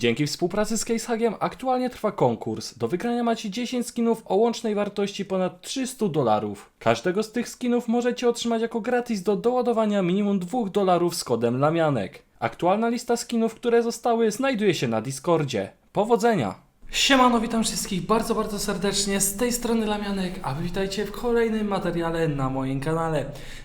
Dzięki współpracy z CaseHagiem aktualnie trwa konkurs. Do wygrania macie 10 skinów o łącznej wartości ponad 300 dolarów. Każdego z tych skinów możecie otrzymać jako gratis do doładowania minimum 2 dolarów z kodem Lamianek. Aktualna lista skinów, które zostały, znajduje się na Discordzie. Powodzenia! Siemano, witam wszystkich bardzo, bardzo serdecznie. Z tej strony Lamianek, a witajcie w kolejnym materiale na moim kanale.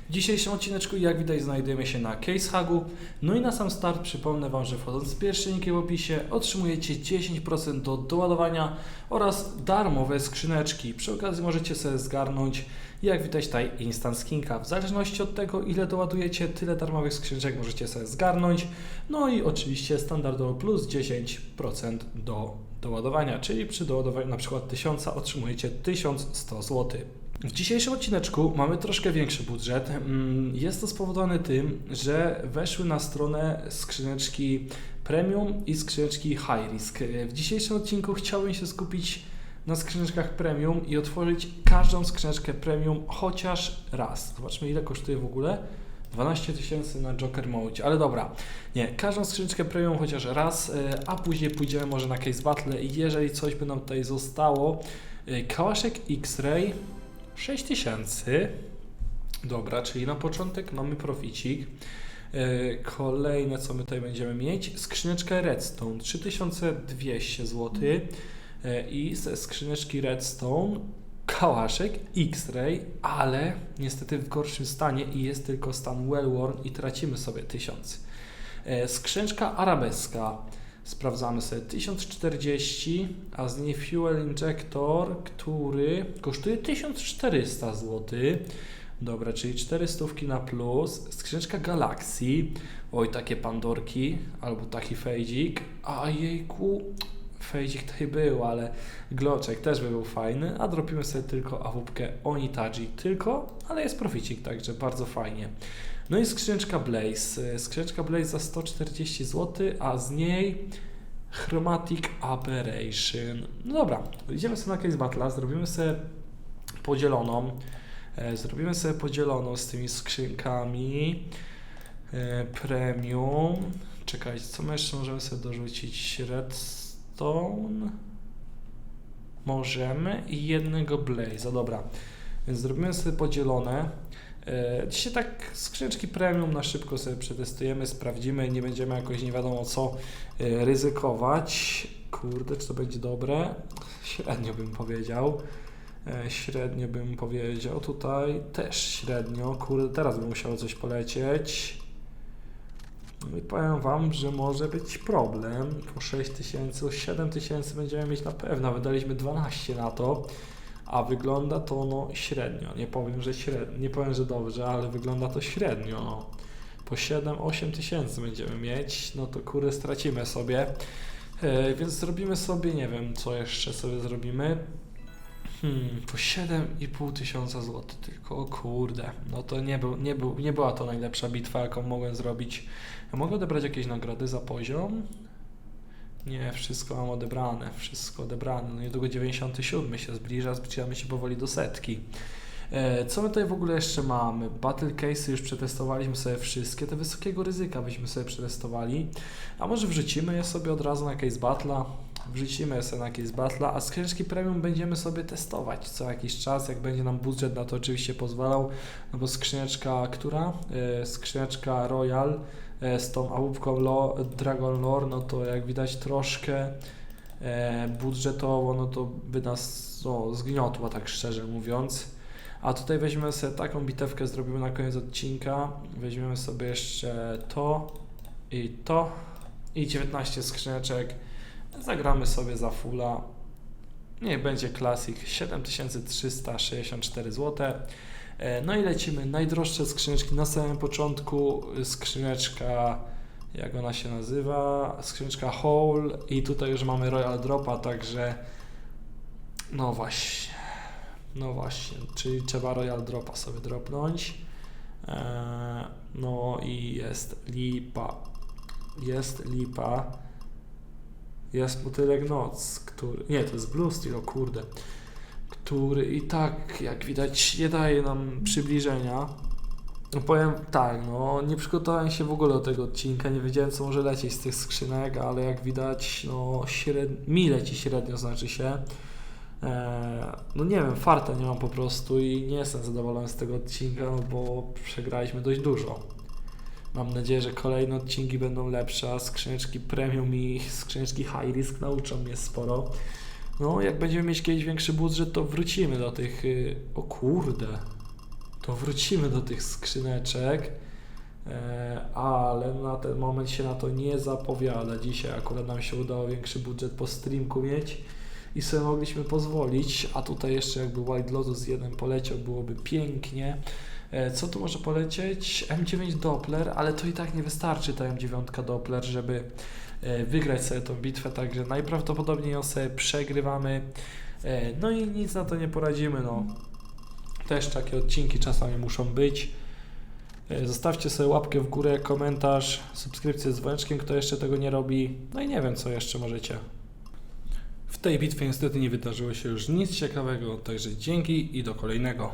W dzisiejszym odcineczku, jak widać, znajdujemy się na CaseHagu. No i na sam start przypomnę Wam, że wchodząc z pierwszym linkiem w opisie otrzymujecie 10% do doładowania oraz darmowe skrzyneczki. Przy okazji możecie sobie zgarnąć, jak widać tutaj instant skinka. W zależności od tego, ile doładujecie, tyle darmowych skrzyneczek możecie sobie zgarnąć. No i oczywiście standardowo plus 10% do doładowania, czyli przy doładowaniu na przykład 1000 otrzymujecie 1100 zł. W dzisiejszym odcineczku mamy troszkę większy budżet. Mm, Jest to spowodowane tym, że weszły na stronę skrzyneczki premium i skrzyneczki high risk. W dzisiejszym odcinku chciałbym się skupić na skrzyneczkach premium i otworzyć każdą skrzyneczkę premium chociaż raz. Zobaczmy ile kosztuje w ogóle. 12 tysięcy na Joker Mode, ale dobra, nie, każdą skrzyneczkę premium chociaż raz, y, a później pójdziemy może na Case Battle. I jeżeli coś by nam tutaj zostało, y, Kałaszek X-Ray 6000, dobra, czyli na początek mamy proficik, Y, Kolejne, co my tutaj będziemy mieć, skrzyneczkę Redstone 3200 zł i ze skrzyneczki Redstone kałaszek X-Ray, ale niestety w gorszym stanie i jest tylko stan well worn i tracimy sobie 1000. E, Skrzyneczka arabeska. Sprawdzamy sobie 1040, a z niej fuel injector, który kosztuje 1400 zł. Dobra, czyli 400 na plus. Skrzyneczka Galaxy. Oj, takie pandorki, albo taki fejdzik. A jejku, fejdzik tutaj był, ale gloczek też by był fajny. A dropimy sobie tylko awupkę Onitaji. Tylko, ale jest proficik, także bardzo fajnie. No i skrzyneczka Blaze. Skrzyneczka Blaze za 140 zł, a z niej Chromatic Aberration. No dobra, idziemy sobie na Case Battle, zrobimy sobie podzieloną. E, Zrobimy sobie podzieloną z tymi skrzynkami e, premium. Czekajcie, co my jeszcze możemy sobie dorzucić? Redstone. Możemy i jednego Blaze'a, dobra. Więc zrobimy sobie podzielone. E, Dzisiaj tak skrzyneczki premium na szybko sobie przetestujemy, sprawdzimy, nie będziemy jakoś nie wiadomo co e, ryzykować. Kurde, czy to będzie dobre? Średnio bym powiedział. E, Średnio bym powiedział tutaj, też średnio. Kurde, teraz by musiało coś polecieć. I powiem Wam, że może być problem. Po 6 tysięcy, o 7 tysięcy będziemy mieć na pewno. Wydaliśmy 12 na to, a wygląda to no średnio. Nie powiem, że średnio, nie powiem, że dobrze, ale wygląda to średnio. No. Po 7-8 tysięcy będziemy mieć, no to kurde stracimy sobie. E, więc zrobimy sobie, nie wiem, co jeszcze sobie zrobimy. Hmm, po 7,5 tysiąca złotych tylko, o kurde, no to nie, był, nie, był, nie była to najlepsza bitwa, jaką mogłem zrobić. Ja mogę odebrać jakieś nagrody za poziom? Nie, wszystko mam odebrane, wszystko odebrane. No niedługo 97 się zbliża, zbliżamy się powoli do setki. E, Co my tutaj w ogóle jeszcze mamy? Battle Case'y już przetestowaliśmy sobie wszystkie, te wysokiego ryzyka byśmy sobie przetestowali. A może wrzucimy je sobie od razu na Case Battle'a? Wrzucimy sobie na Case Battle'a, a skrzyneczki premium będziemy sobie testować co jakiś czas, jak będzie nam budżet na to oczywiście pozwalał, no bo skrzyneczka, która? E, Skrzyneczka Royal e, z tą łupką Dragon Lore, no to jak widać troszkę e, budżetowo, no to by nas no, zgniotło, tak szczerze mówiąc. A tutaj weźmiemy sobie taką bitewkę, zrobimy na koniec odcinka. Weźmiemy sobie jeszcze to i to i 19 skrzyneczek. Zagramy sobie za fulla. Niech będzie klasik 7364 zł. E, No i lecimy. Najdroższe skrzyneczki na samym początku. Skrzyneczka, jak ona się nazywa? Skrzyneczka Hole i tutaj już mamy Royal Dropa, także no właśnie. No właśnie, czyli trzeba Royal Dropa sobie dropnąć. Eee, no i jest lipa. Jest lipa. Jest motylek noc, który. Nie, to jest Blue Steel, o kurde. Który i tak, jak widać, nie daje nam przybliżenia. No powiem tak, no nie przygotowałem się w ogóle do tego odcinka, nie wiedziałem co może lecieć z tych skrzynek, ale jak widać, no śred... mi leci średnio, znaczy się. Eee, no nie wiem, farta nie mam po prostu i nie jestem zadowolony z tego odcinka, no bo przegraliśmy dość dużo. Mam nadzieję, że kolejne odcinki będą lepsze, a skrzyneczki premium i skrzyneczki high risk nauczą mnie sporo. No, jak będziemy mieć kiedyś większy budżet, to wrócimy do tych. y, O kurde, to wrócimy do tych skrzyneczek, e, ale na ten moment się na to nie zapowiada. Dzisiaj akurat nam się udało większy budżet po streamku mieć i sobie mogliśmy pozwolić, a tutaj jeszcze jakby White Lotus jeden poleciał, byłoby pięknie. E, Co tu może polecieć? M9 Doppler, ale to i tak nie wystarczy ta M9 Doppler, żeby e, wygrać sobie tą bitwę, także najprawdopodobniej ją sobie przegrywamy. E, No i nic na to nie poradzimy, no. Też takie odcinki czasami muszą być. Zostawcie sobie łapkę w górę, komentarz, subskrypcję z dzwoneczkiem, kto jeszcze tego nie robi. No i nie wiem, co jeszcze możecie. W tej bitwie niestety nie wydarzyło się już nic ciekawego, także dzięki i do kolejnego.